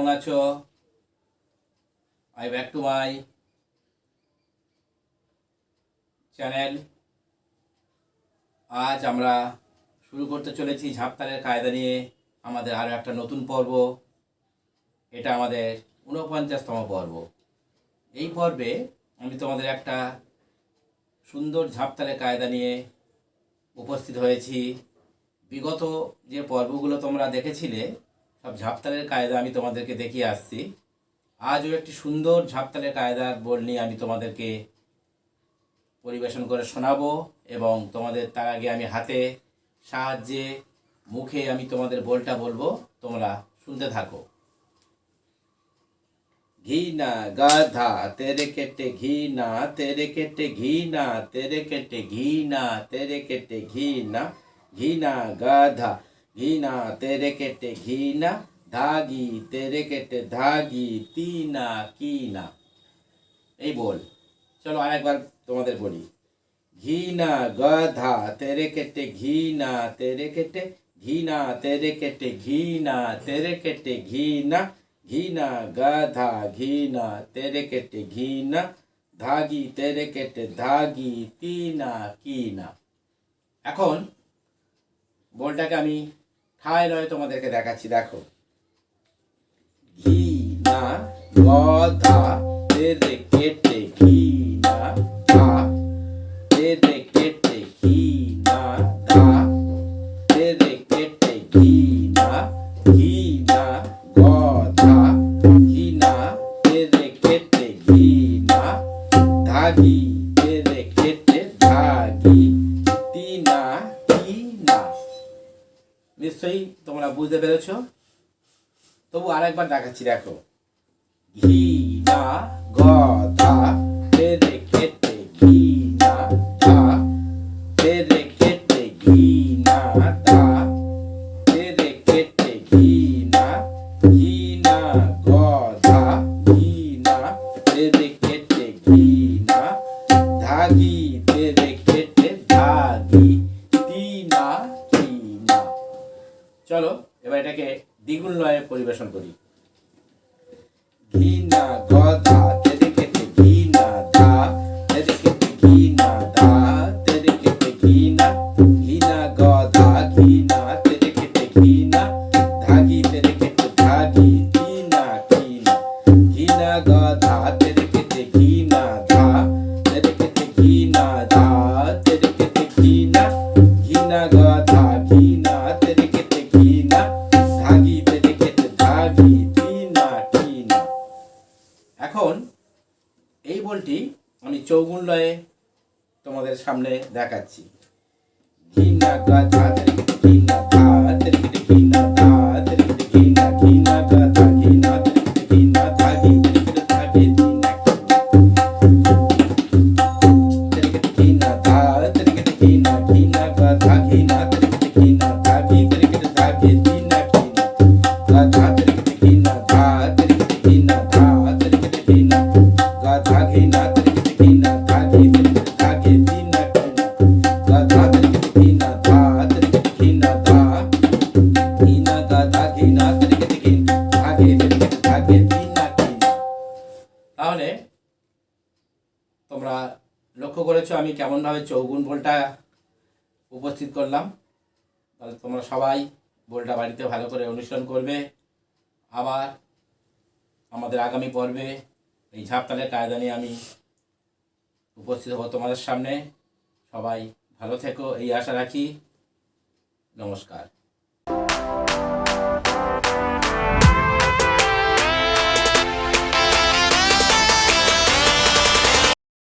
কেমন আছো? I back to my channel আজ আমরা শুরু করতে চলেছি ঝাঁপতারের কায়দা নিয়ে। আমাদের আরও একটা নতুন পর্ব। এটা আমাদের ঊনপঞ্চাশতম পর্ব। এই পর্বে আমি তোমাদের একটা সুন্দর ঝাঁপতারের কায়দা নিয়ে উপস্থিত হয়েছি। বিগত যে পর্বগুলো তোমরা দেখেছিলে সব ঝাপতালের কায়দা আমি তোমাদেরকে দেখিয়ে আসছি। আজও একটি সুন্দর ঝাপতালের কায়দার বোল নিয়ে আমি তোমাদেরকে পরিবেশন করে শোনাবো এবং তোমাদের তার আগে আমি হাতে, সাহায্যে, মুখে আমি তোমাদের বোলটা বলব। তোমরা শুনতে থাকো। ঘি না গাধা, তেরে কেটে ঘি না তেরে কেটে ঘি না তেরে কেটে ঘি না তেরে কেটে ঘি না ঘি না গাধা। ঘি না তেরে কেটে ঘি না ধাগি তেরে কেটে ধাগি তি না কি না এই বল। চলো আরেকবার তোমাদের বলি। ঘি না গাধা তেরে কেটে ঘি না তেরে কেটে ঘি না তেরে কেটে ঘি না তেরে কেটে ঘি না ঘি না গাধা ঘি না তেরে কেটে ঘি না ধাগি তেরে কেটে ধাগি তি না কি না এখন বলটাকে আমি ঠায় নয় তোমাদেরকে দেখাচ্ছি, দেখো। ঘি না গধা, তেরে কেটে ঘি না ধা তেরে কেটে ঘি না ধা কেটে ঘি না ঘি না গধা। নিশ্চয়ই তোমরা বুঝতে পেরেছ। তবু আরেকবার দেখাচ্ছি দেখো। এটাকে দ্বিগুণ লয়ে পরিবেশন করি। ঘি না এখন এই বলটি আমি চৌগুণ লয়ে তোমাদের সামনে দেখাচ্ছি। করেছ, আমি কেমনভাবে চৌগুণ বলটা উপস্থিত করলাম? তাহলে তোমরা সবাই বলটা বাড়িতে ভালো করে অনুশীলন করবে। আবার আমাদের আগামী পর্বে এই ঝাপতালের কায়দা নিয়ে আমি উপস্থিত হব তোমাদের সামনে। সবাই ভালো থেকো, এই আশা রাখি। নমস্কার।